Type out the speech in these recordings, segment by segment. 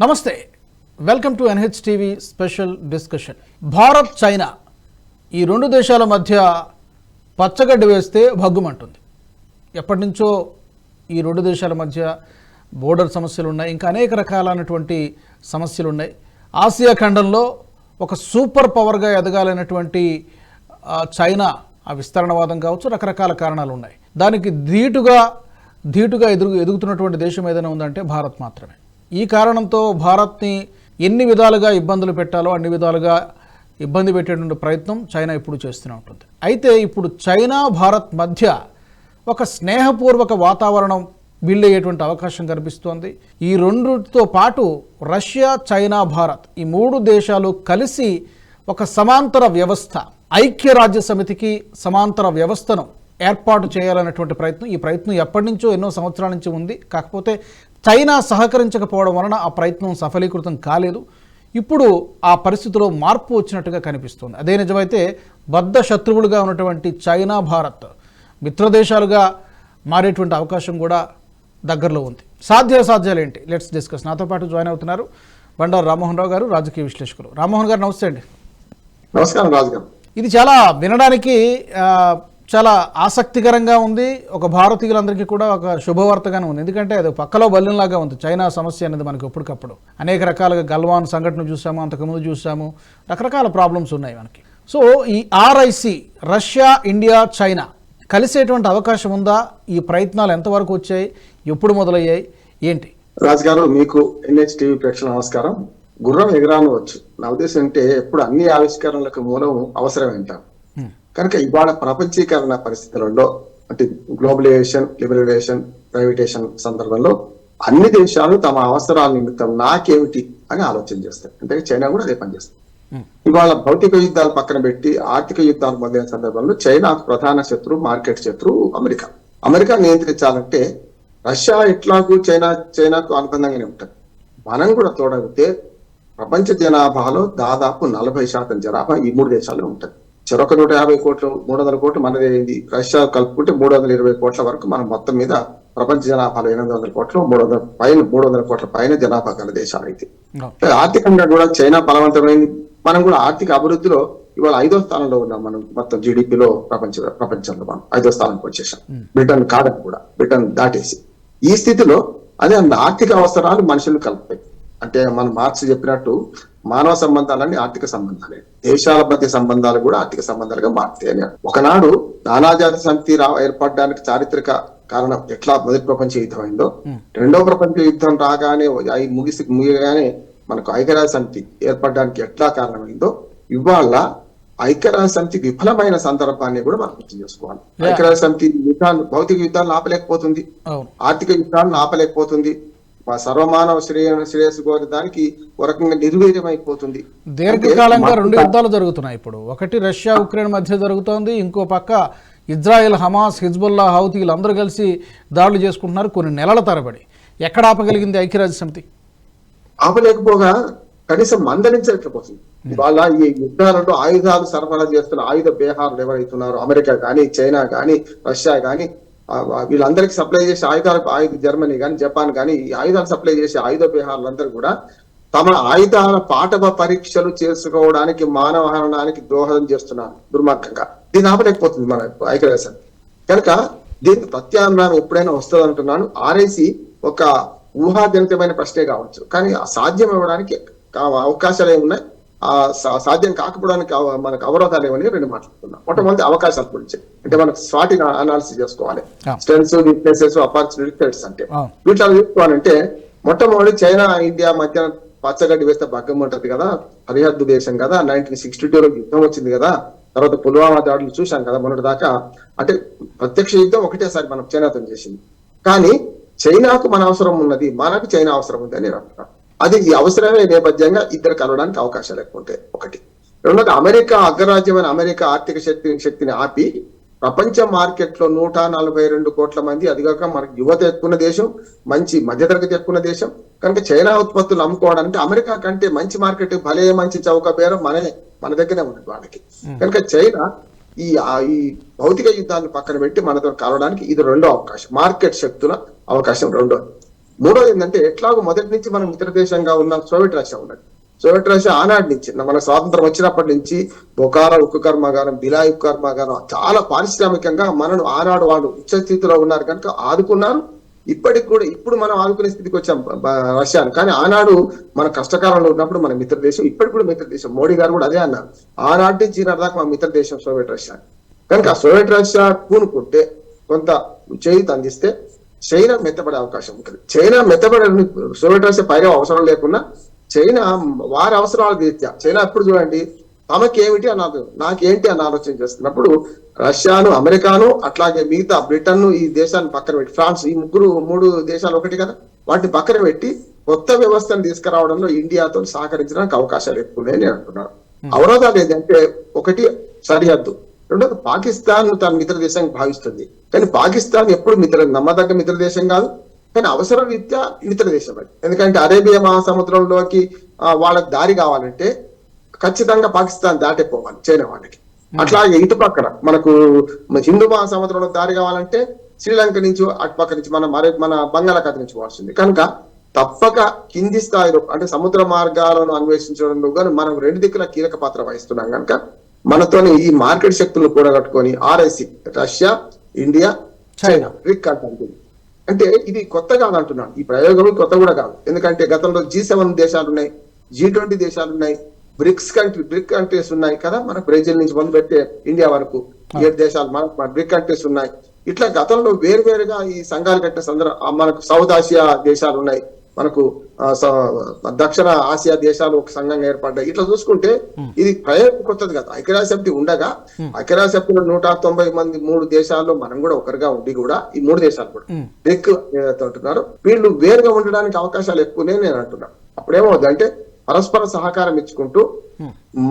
నమస్తే. Welcome to NH TV special discussion. Bharat China ఈ రెండు దేశాల మధ్య పచ్చగడ్డి వేస్తే భగ్గుమంటుంది. ఎప్పటి నుంచో ఈ రెండు దేశాల మధ్య బోర్డర్ సమస్యలు ఉన్నాయి ఇంకా అనేక రకాలైనటువంటి సమస్యలు ఉన్నాయి ఆసియా ఖండంలో ఒక సూపర్ పవర్గా ఎదగాలైనటువంటి చైనా ఆ విస్తరణవాదం కావచ్చు రకరకాల కారణాలు ఉన్నాయి దానికి ధీటుగా ధీటుగా ఎదుగు ఎదుగుతున్నటువంటి దేశం ఏదైనా ఉందంటే భారత్ మాత్రమే. ఈ కారణంతో భారత్ని ఎన్ని విధాలుగా ఇబ్బందులు పెట్టాలో అన్ని విధాలుగా ఇబ్బంది పెట్టేటువంటి ప్రయత్నం చైనా ఇప్పుడు చేస్తూనే ఉంటుంది. అయితే ఇప్పుడు చైనా భారత్ మధ్య ఒక స్నేహపూర్వక వాతావరణం బిల్డ్ అయ్యేటువంటి అవకాశం కనిపిస్తోంది. ఈ రెండుతో పాటు రష్యా చైనా భారత్ ఈ మూడు దేశాలు కలిసి ఒక సమాంతర వ్యవస్థ ఐక్యరాజ్య సమితికి సమాంతర వ్యవస్థను ఏర్పాటు చేయాలనేటువంటి ప్రయత్నం ఈ ప్రయత్నం ఎప్పటి నుంచో ఎన్నో సంవత్సరాల నుంచి ఉంది. కాకపోతే చైనా సహకరించకపోవడం వలన ఆ ప్రయత్నం సఫలీకృతం కాలేదు. ఇప్పుడు ఆ పరిస్థితిలో మార్పు వచ్చినట్టుగా కనిపిస్తుంది. అదే నిజమైతే బద్ధ శత్రువులుగా ఉన్నటువంటి చైనా భారత్ మిత్రదేశాలుగా మారేటువంటి అవకాశం కూడా దగ్గరలో ఉంది. సాధ్యాసాధ్యాలు ఏంటి? లెట్స్ డిస్కస్ నాతో పాటు జాయిన్ అవుతున్నారు బండారు రామ్మోహన్ రావు గారు రాజకీయ విశ్లేషకులు. రామ్మోహన్ గారు నమస్తే అండి. నమస్కారం రాజు గారు ఇది చాలా వినడానికి చాలా ఆసక్తికరంగా ఉంది. ఒక భారతీయులందరికీ కూడా ఒక శుభవార్తగానే ఉంది. ఎందుకంటే అది పక్కలో బల్యంలాగా ఉంది. చైనా సమస్య అనేది మనకి ఎప్పటికప్పుడు. అనేక రకాలుగా గల్వాన్ సంఘటన చూసాము అంతకుముందు చూసాము. రకరకాల ప్రాబ్లమ్స్ ఉన్నాయి మనకి. సో ఈ ఆర్ఐసి రష్యా ఇండియా చైనా కలిసేటువంటి అవకాశం ఉందా? ఈ ప్రయత్నాలు ఎంతవరకు వచ్చాయి? ఎప్పుడు మొదలయ్యాయి? ఏంటి? రాజు గారు మీకు ఎన్హెచ్టీవీ ప్రేక్షణ నమస్కారం. గుర్రం ఎగరానవచ్చు నా ఉద్దేశం అంటే ఎప్పుడు అన్ని ఆవిష్కరణలకు మూలం అవసరం అంటాం కనుక ఇవాళ ప్రపంచీకరణ పరిస్థితులలో అంటే గ్లోబలైజేషన్ లిబరలైజేషన్ ప్రైవేటేషన్ సందర్భంలో అన్ని దేశాలు తమ అవసరాల నిమిత్తం నాకేమిటి అని ఆలోచన చేస్తాయి. అంటే చైనా కూడా అదే పనిచేస్తుంది. ఇవాళ భౌతిక యుద్ధాలు పక్కన పెట్టి ఆర్థిక యుద్ధాలు మొదలైన సందర్భంలో చైనాకు ప్రధాన శత్రువు మార్కెట్ శత్రువు అమెరికా. అమెరికా నియంత్రించాలంటే రష్యా ఎట్లాగూ చైనా చైనాకు అనుబంధంగానే ఉంటుంది. మనం కూడా తోడగితే ప్రపంచ జనాభాలో దాదాపు నలభై శాతం జనాభా ఈ మూడు దేశాల్లో ఉంటుంది. చెరొక నూట యాభై కోట్లు మూడు వందల కోట్లు మనది అయింది. రష్యా కలుపుకుంటే మూడు వందల ఇరవై కోట్ల వరకు మనం మొత్తం మీద ప్రపంచ జనాభాలో ఎనిమిది వందల కోట్లు మూడు వందల పైన మూడు వందల కోట్ల పైన జనాభా గల దేశాలు అయితే. ఆర్థికంగా కూడా చైనా బలవంతమైంది. మనం కూడా ఆర్థిక అభివృద్ధిలో ఇవాళ ఐదో స్థానంలో ఉన్నాం మనం మొత్తం జీడిపిలో ప్రపంచ ప్రపంచంలో మనం ఐదో స్థానానికి వచ్చేసాం. బ్రిటన్ కాదని కూడా బ్రిటన్ దాటేసి. ఈ స్థితిలో అదే ఆర్థిక అవసరాలు మనుషులు కలుపుతాయి. అంటే మనం మార్క్స్ చెప్పినట్టు మానవ సంబంధాలన్నీ ఆర్థిక సంబంధాలే. దేశాల మధ్య సంబంధాలు కూడా ఆర్థిక సంబంధాలుగా మారుతాయి అని. ఒకనాడు నానాజాతి సమితి రా ఏర్పడడానికి చారిత్రక కారణం ఎట్లా మొదటి ప్రపంచ యుద్ధం అయిందో రెండో ప్రపంచ యుద్ధం రాగానే అయి ముగిసి ముగియగానే మనకు ఐక్యరాజ్య సమితి ఏర్పడడానికి ఎట్లా కారణమైందో ఇవాళ ఐక్యరాజ్య సమితి విఫలమైన సందర్భాన్ని కూడా మనం గుర్తు చేసుకోవాలి. Yeah. ఐక్యరాజ్య సమితి యుద్ధాలు భౌతిక యుద్ధాలను ఆపలేకపోతుంది. ఆర్థిక యుద్ధాలను ఆపలేకపోతుంది. మా సర్వమానవ శ్రేయ శ్రేయస్సు కోరి దానికి ఒక రకంగా నిర్వీర్యమైపోతుంది. దీర్ఘకాలంగా రెండు యుద్ధాలు జరుగుతున్నాయి ఇప్పుడు. ఒకటి రష్యా ఉక్రెయిన్ మధ్య జరుగుతోంది. ఇంకో పక్క ఇజ్రాయెల్ హమాస్ హిజ్బుల్లా హౌతీలు అందరూ కలిసి దాడులు చేసుకుంటున్నారు కొన్ని నెలల తరబడి. ఎక్కడ ఆపగలిగింది ఐక్యరాజ్య సమితి ఆపలేకపోగా కనీసం మందలించలేకపోతుంది ఇవాళ ఈ యుద్ధాలలో ఆయుధాలు సరఫరా చేస్తున్న ఆయుధ బేహార్లు ఎవరైతున్నారో అమెరికా గాని చైనా గాని రష్యా ఆ, వీళ్ళందరికీ సప్లై చేసే ఆయుధాలు ఆయుధ జర్మనీ కానీ జపాన్ కానీ ఈ ఆయుధాలు సప్లై చేసే ఆయుధ బేహార్లందరూ కూడా తమ ఆయుధాల పాఠవ పరీక్షలు చేసుకోవడానికి మానవహరణానికి దోహదం చేస్తున్నారు దుర్మార్గంగా. దీన్ని ఆపలేకపోతుంది మన ఐక్యరాజ్య కనుక దీనికి ప్రత్యామ్నాయం ఎప్పుడైనా వస్తుంది అంటున్నాను ఆర్ఐసి ఒక ఊహాజనితమైన ప్రశ్నే కావచ్చు. కానీ సాధ్యం ఇవ్వడానికి అవకాశాలు ఏమున్నాయి? ఆ సాధ్యం కాకపోవడానికి మనకు అవరోధాలు ఏమని రెండు మాట్లాడుతున్నాం మొట్టమొదటి అవకాశాల గురించి. అంటే మనకు స్వాటి అనాలిసిస్ చేసుకోవాలి. స్ట్రెంగ్స్ వీక్నెసెస్ అపార్చునిటీ థ్రెట్స్ అంటే. వీటిలో చూసుకోవాలంటే మొట్టమొదటి చైనా ఇండియా మధ్య పచ్చగడ్డి వేస్తే భగ్గం ఉంటది కదా. సరిహద్దు దేశం కదా. నైన్టీన్ సిక్స్టీ టూ లో యుద్ధం వచ్చింది కదా. తర్వాత పుల్వామా దాడులు చూశాం కదా మొన్నటి దాకా అంటే ప్రత్యక్ష యుద్ధం ఒకటేసారి మనం చైనాతో చేసింది. కానీ చైనాకు మన అవసరం ఉన్నది మనకు చైనా అవసరం ఉంది అని నేను అంటున్నాను అది ఈ అవసరమే నేపథ్యంగా ఇద్దరు కలవడానికి అవకాశాలు ఎక్కువ ఉంటాయి. ఒకటి. రెండోది అమెరికా అగ్రరాజ్యమైన అమెరికా ఆర్థిక శక్తి శక్తిని ఆపి ప్రపంచ మార్కెట్లో నూట నలభై రెండు కోట్ల మంది అదిగాక మనకి యువత ఎక్కువ దేశం మంచి మధ్యతరగతి ఎక్కువ దేశం. కనుక చైనా ఉత్పత్తులు అమ్ముకోవడానికి అమెరికా కంటే మంచి మార్కెట్ భలే మంచి చౌక బేరం మననే మన దగ్గరే ఉన్నది వాళ్ళకి. కనుక చైనా ఈ ఈ భౌతిక యుద్ధాన్ని పక్కన పెట్టి మనతో కలవడానికి ఇది రెండో అవకాశం. మార్కెట్ శక్తుల అవకాశం రెండో మూడోది ఏంటంటే ఎట్లాగో మొదటి నుంచి మనం మిత్ర దేశంగా ఉన్న సోవియట్ రష్యా ఉన్నది. సోవియట్ రష్యా ఆనాటి నుంచి మన స్వాతంత్రం వచ్చినప్పటి నుంచి బొకారా ఉక్కు కర్మాగారం బిలాయి ఉక్కు కర్మాగారం చాలా పారిశ్రామికంగా మనను ఆనాడు వాళ్ళు ఉచ్చ స్థితిలో ఉన్నారు కనుక ఆదుకున్నారు. ఇప్పటికి కూడా ఇప్పుడు మనం ఆదుకునే స్థితికి వచ్చాం రష్యాను కానీ ఆనాడు మన కష్టకాలంలో ఉన్నప్పుడు మన మిత్ర దేశం ఇప్పటికి కూడా మిత్ర దేశం మోడీ గారు కూడా అదే అన్నారు. ఆనాటి నుంచి దాకా మన మిత్ర దేశం సోవియట్ రష్యా కనుక సోవియట్ రష్యా పూనుకుంటే కొంత చేయి అందిస్తే చైనా మెత్తబడే అవకాశం ఉంటుంది. చైనా మెత్తబడే సోవియట్ రష్యా పైగా అవసరం లేకున్నా చైనా వారి అవసరాలు తీర్చా. చైనా ఎప్పుడు చూడండి తమకేమిటి అని నాకేంటి అని ఆలోచన చేస్తున్నప్పుడు రష్యాను అమెరికాను అట్లాగే మిగతా బ్రిటన్ ఈ దేశాన్ని పక్కన పెట్టి ఫ్రాన్స్ ఈ ముగ్గురు మూడు దేశాలు ఒకటి కదా వాటిని పక్కన పెట్టి కొత్త వ్యవస్థను తీసుకురావడంలో ఇండియాతో సహకరించడానికి అవకాశాలు ఎక్కువ నేను అంటున్నాను. అవరోధాలు ఏంటంటే ఒకటి సరిహద్దు. రెండోది పాకిస్తాన్ తన మిత్ర దేశంగా భావిస్తుంది. కానీ పాకిస్తాన్ ఎప్పుడు మిత్ర నమ్మదగ్గ మిత్ర దేశం కాదు కానీ అవసర రీత్యా మిత్ర దేశం అది. ఎందుకంటే అరేబియా మహాసముద్రంలోకి వాళ్ళకి దారి కావాలంటే ఖచ్చితంగా పాకిస్తాన్ దాటే పోవాలి చైనా వాళ్ళకి. అట్లాగే ఇటు పక్కన మనకు హిందూ మహాసముద్రంలో దారి కావాలంటే శ్రీలంక నుంచి అటు పక్క నుంచి మన మరే మన బంగాళాఖాతం నుంచి పోవాల్సింది. కనుక తప్పక కింది స్థాయిలో అంటే సముద్ర మార్గాలను అన్వేషించడంలో కానీ మనం రెండు దిక్కుల కీలక పాత్ర వహిస్తున్నాం కనుక మనతోని ఈ మార్కెట్ శక్తులను కూడగట్టుకొని RIC Russia India China RIC అంటుంది అంటే ఇది కొత్త కాదు అంటున్నాను ఈ ప్రయోగం కొత్త కూడా కాదు. ఎందుకంటే గతంలో జీ సెవెన్ దేశాలు ఉన్నాయి జీ ట్వంటీ దేశాలు ఉన్నాయి బ్రిక్స్ కంట్రీ బ్రిక్ కంట్రీస్ ఉన్నాయి కదా. మన బ్రెజిల్ నుంచి మొదలు పెట్టే ఇండియా వరకు ఏడు దేశాలు మన బ్రిక్ కంట్రీస్ ఉన్నాయి. ఇట్లా గతంలో వేరువేరుగా ఈ సంఘాలు కట్టిన సందర్భ మనకు సౌత్ ఆసియా దేశాలు ఉన్నాయి. మనకు దక్షిణ ఆసియా దేశాలు ఒక సంఘంగా ఏర్పడ్డాయి. ఇట్లా చూసుకుంటే ఇది ప్రయోగం కొత్తది కదా. ఐక్యరాజ్య సమితి ఉండగా ఐక్యరాజ్య సమితిలో నూట తొంభై మంది మూడు దేశాల్లో మనం కూడా ఒకరిగా ఉండి కూడా ఈ మూడు దేశాలు కూడా ఏదైతే అంటున్నారో వీళ్ళు వేరుగా ఉండడానికి అవకాశాలు ఎక్కువనే నేను అంటున్నా. అప్పుడేమవుతుంది అంటే పరస్పర సహకారం ఇచ్చుకుంటూ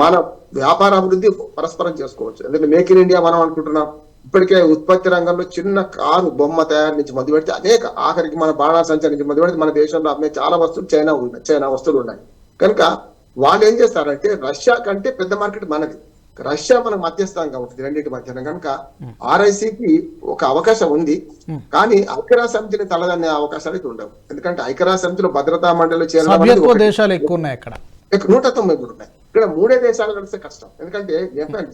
మన వ్యాపార అభివృద్ధి పరస్పరం చేసుకోవచ్చు. ఎందుకంటే మేక్ ఇన్ ఇండియా మనం అనుకుంటున్నాం. ఇప్పటికే ఉత్పత్తి రంగంలో చిన్న కారు బొమ్మ తయారు నుంచి మొదలు పెడితే అనేక ఆఖరికి మన బాణాసంచా నుంచి మొదలు పెడితే మన దేశంలో అమ్మే చాలా వస్తువులు చైనా ఉన్నాయి చైనా వస్తువులు ఉన్నాయి. కనుక వాళ్ళు ఏం చేస్తారంటే రష్యా కంటే పెద్ద మార్కెట్ మనది. రష్యా మనకు మధ్యస్థంగా ఉంటుంది రెండింటి మధ్యన కనుక ఆర్ఐసికి ఒక అవకాశం ఉంది. కానీ ఐక్యరాజ్య సమితిని తలదన్నే అవకాశాలు అయితే ఉండవు. ఎందుకంటే ఐక్యరాజ్య సమితిలో భద్రతా మండలిలో చేరడం. దేశాలు ఎక్కువ ఉన్నాయి అక్కడ. నూట తొంభై మూడు ఉన్నాయి. ఇక్కడ మూడే దేశాలు కలిస్తే కష్టం. ఎందుకంటే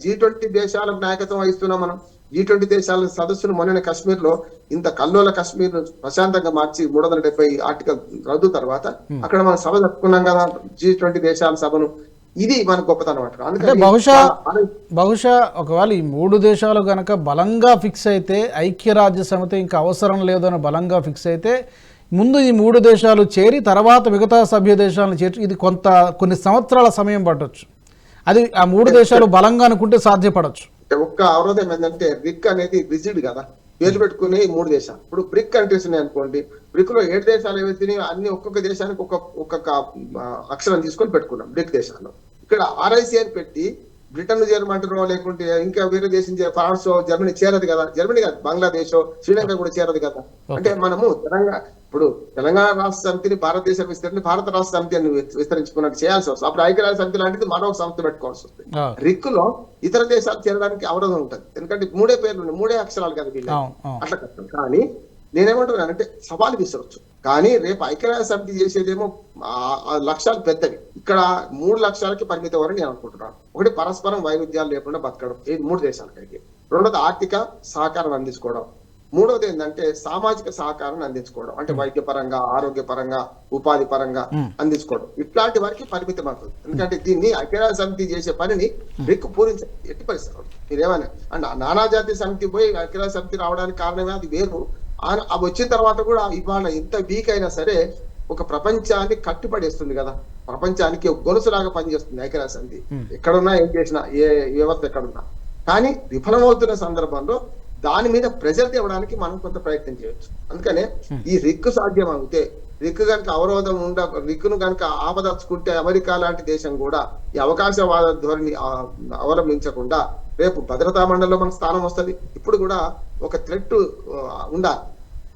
జీ ట్వంటీ దేశాలకు నాయకత్వం వహిస్తున్నాం మనం. జీ ట్వంటీ దేశాల సదస్సును మొన్న కాశ్మీర్లో ఇంత కల్లోల కాశ్మీర్ ప్రశాంతంగా మార్చి మూడు వందల డెబ్బై ఆర్టికల్ రద్దు తర్వాత అక్కడ మనం సభ జరుపుకున్నాం కదా జీ ట్వంటీ దేశాల సభను. ఇది మన గొప్పతనం అంటారు. అంటే బహుశా బహుశా ఒకవేళ ఈ మూడు దేశాలు గనక బలంగా ఫిక్స్ అయితే ఐక్యరాజ్య సమితి ఇంకా అవసరం లేదని బలంగా ఫిక్స్ అయితే ముందు ఈ మూడు దేశాలు చేరి తర్వాత మిగతా సభ్య దేశాలను చేర్చి ఇది కొంత కొన్ని సంవత్సరాల సమయం పట్టొచ్చు. అది ఆ మూడు దేశాలు బలంగా అనుకుంటే సాధ్యపడవచ్చు ఒక్క అవరోధం ఏంటంటే రిక్ అనేది రిజిడ్ కదా. పేరు పెట్టుకునే మూడు దేశాలు. ఇప్పుడు బ్రిక్ కంట్రీస్ ఉన్నాయి అనుకోండి బ్రిక్లో ఏడు దేశాలు ఏవైతే అన్ని ఒక్కొక్క దేశానికి ఒక్కొక్క ఒక్కొక్క అక్షరం తీసుకొని పెట్టుకున్నాం బ్రిక్ దేశాల్లో. ఇక్కడ ఆర్ఐసి అని పెట్టి బ్రిటన్ చేరమంటారో లేకుంటే ఇంకా వేరే దేశం ఫ్రాన్స్ జర్మనీ చేరదు కదా. జర్మనీ కాదు బంగ్లాదేశ్ శ్రీలంక కూడా చేరదు కదా. అంటే మనము తెలంగాణ ఇప్పుడు తెలంగాణ రాష్ట్ర సమితిని భారతదేశం విస్తరించి భారత రాష్ట్ర సమితి అని విస్తరించుకున్నట్టు చేయాల్సి వస్తుంది. అప్పుడు ఐక్యరాజ్య సమితి లాంటిది మరొక సంస్థ పెట్టుకోవాల్సి వస్తుంది. రిక్కులో ఇతర దేశాలు చేరడానికి అవరోధం ఉంటుంది. ఎందుకంటే మూడే పేర్లు మూడే అక్షరాలు కదా వీళ్ళు అట్లా కష్టం కానీ నేనేమంటున్నానంటే సవాలు విసరవచ్చు కానీ రేపు ఐక్యరాజ్య సమితి చేసేదేమో లక్ష్యాలు పెద్దవి. ఇక్కడ మూడు లక్ష్యాలకి పరిమితం అని నేను అనుకుంటున్నాను. ఒకటి పరస్పరం వైవిధ్యాలు లేకుండా బతకడం. ఇది మూడు దేశాలకి రెండోది ఆర్థిక సహకారం అందించుకోవడం. మూడోది ఏంటంటే సామాజిక సహకారాన్ని అందించుకోవడం. అంటే వైద్య పరంగా ఆరోగ్య పరంగా ఉపాధి పరంగా అందించుకోవడం. ఇట్లాంటి వారికి పరిమితం అవుతుంది. ఎందుకంటే దీన్ని ఐక్యరాజ్య సమితి చేసే పనిని రిక్కు పూరించాలి ఎట్టి పరిస్థితులు మీరేమన్నా అండ్ నానాజాతి సమితి పోయి ఐక్యరాజ్య సమితి రావడానికి కారణమే అది వేరు. అవి వచ్చిన తర్వాత కూడా ఇవాళ ఎంత వీక్ అయినా సరే ఒక ప్రపంచాన్ని కట్టుపడేస్తుంది కదా. ప్రపంచానికి ఒక గొలుసులాగా పనిచేస్తుంది ఐక్యరాజ్య సమితి. ఎక్కడున్నా ఏం చేసినా ఏ వ్యవస్థ ఎక్కడున్నా. కానీ విఫలమవుతున్న సందర్భంలో దాని మీద ప్రెజర్ తేవడానికి మనం కొంత ప్రయత్నం చేయొచ్చు. అందుకనే ఈ రిక్కు సాధ్యం అవుతే రిక్కు కనుక అవరోధం ఉండ రిక్కును కనుక ఆపదర్చుకుంటే అమెరికా లాంటి దేశం కూడా ఈ అవకాశవాద ధోరణి అవలంబించకుండా రేపు భద్రతా మండలిలో మనకు స్థానం వస్తది. ఇప్పుడు కూడా ఒక థ్రెట్ ఉండాలి.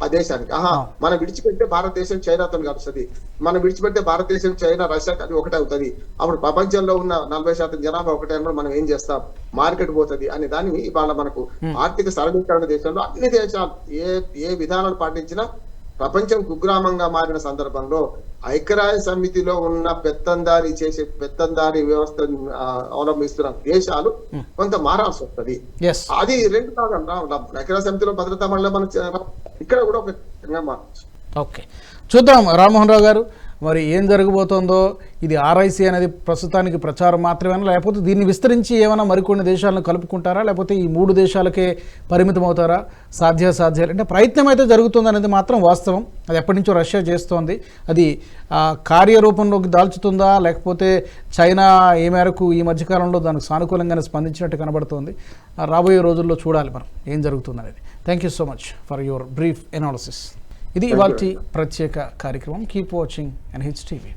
ఆ దేశానికి. ఆహా మనం విడిచిపెడితే భారతదేశం చైనాతో కలుస్తుంది. మనం విడిచిపెడితే భారతదేశం చైనా రష్యా కలిసి ఒకటే అవుతుంది. అప్పుడు ప్రపంచంలో ఉన్న నలభై శాతం జనాభా ఒకటే అన్నప్పుడు మనం ఏం చేస్తాం? మార్కెట్ పోతుంది అనే దాన్ని ఇవాళ మనకు ఆర్థిక సరళీకరణ దేశంలో అన్ని దేశాలు ఏ ఏ విధానాలు పాటించినా ప్రపంచం కుగ్రామంగా మారిన సందర్భంలో ఐక్యరాజ్య సమితిలో ఉన్న పెత్తందారి చేసే పెత్తందారి వ్యవస్థ అవలంబిస్తున్న దేశాలు కొంత మారాల్సి వస్తది. అది రెండు కాకుండా ఐక్యరాజ్య సమితిలో భద్రతా మండలి మనం ఇక్కడ కూడా ఒక రకంగా మారచ్చు ఓకే. చూద్దాం రామ్మోహన్ రావు గారు మరి ఏం జరగబోతోందో ఇది ఆర్ఐసి అనేది ప్రస్తుతానికి ప్రచారం మాత్రమేనా? లేకపోతే దీన్ని విస్తరించి ఏమైనా మరికొన్ని దేశాలను కలుపుకుంటారా? లేకపోతే ఈ మూడు దేశాలకే పరిమితం అవుతారా సాధ్యాసాధ్యాలు అంటే ప్రయత్నం అయితే జరుగుతుంది అనేది మాత్రం వాస్తవం. అది ఎప్పటి నుంచో రష్యా చేస్తోంది. అది ఆ, కార్యరూపంలోకి దాల్చుతుందా? లేకపోతే చైనా ఏ మేరకు ఈ మధ్యకాలంలో దానికి సానుకూలంగానే స్పందించినట్టు కనబడుతోంది? రాబోయే రోజుల్లో చూడాలి మనం. ఏం జరుగుతుంది అనేది thank you so much for your brief analysis ఇది ఇవాళ ప్రత్యేక కార్యక్రమం. కీప్ వాచింగ్ ఎన్హెచ్ టీవీ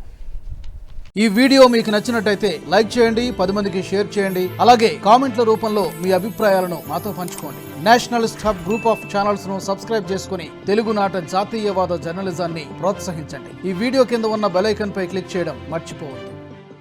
ఈ వీడియో మీకు నచ్చినట్టయితే లైక్ చేయండి పది మందికి షేర్ చేయండి అలాగే కామెంట్ల రూపంలో మీ అభిప్రాయాలను మాతో పంచుకోండి. నేషనలిస్ట్ హబ్ గ్రూప్ ఆఫ్ ఛానల్స్ను సబ్స్క్రైబ్ చేసుకుని తెలుగునాట జాతీయవాద జర్నలిజాన్ని ప్రోత్సహించండి. ఈ వీడియో కింద ఉన్న బెల్ ఐకాన్ పై క్లిక్ చేయడం మర్చిపోవద్దు.